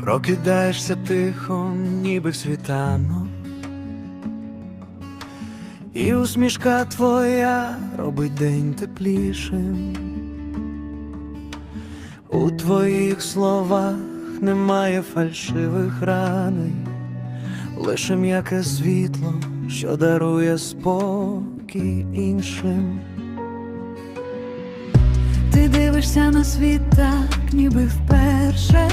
Прокидаєшся тихо, ніби в світанок, і усмішка твоя робить день теплішим. У твоїх словах немає фальшивих раней, лише м'яке світло, що дарує спокій іншим. Ти дивишся на світ так, ніби вперше,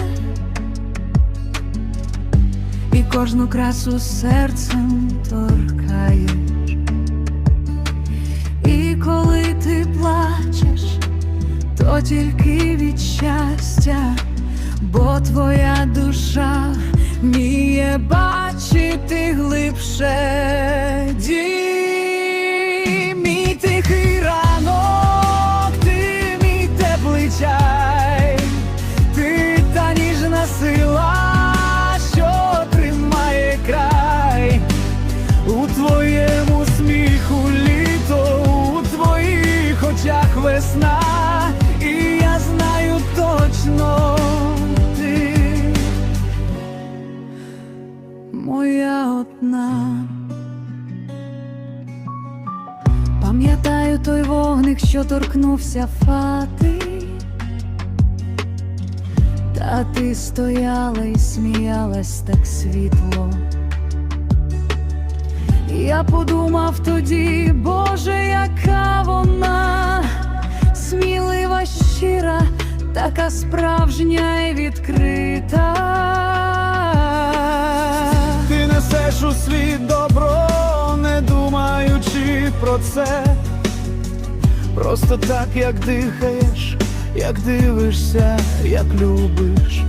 кожну красу серцем торкаєш. І коли ти плачеш, то тільки від щастя, бо твоя душа вміє бачити глибше. Той вогник, що торкнувся фати, та ти стояла і сміялась так світло. Я подумав тоді, Боже, яка вона смілива, щира, така справжня і відкрита. Ти несеш у світ добро, не думаючи про це. Просто так, як дихаєш, як дивишся, як любиш,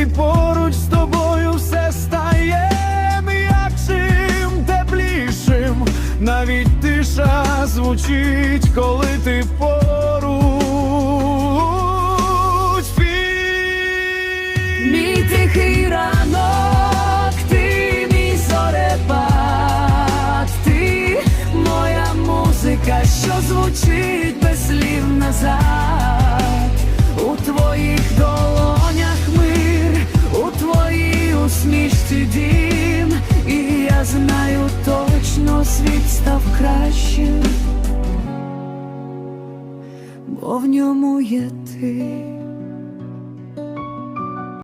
і поруч з тобою все стає м'якшим, теплішим. Навіть тиша звучить, коли ти поруч. Що звучить без слів назад. У твоїх долонях мир, у твоїй усмішці дім, і я знаю точно світ став кращим, бо в ньому є ти.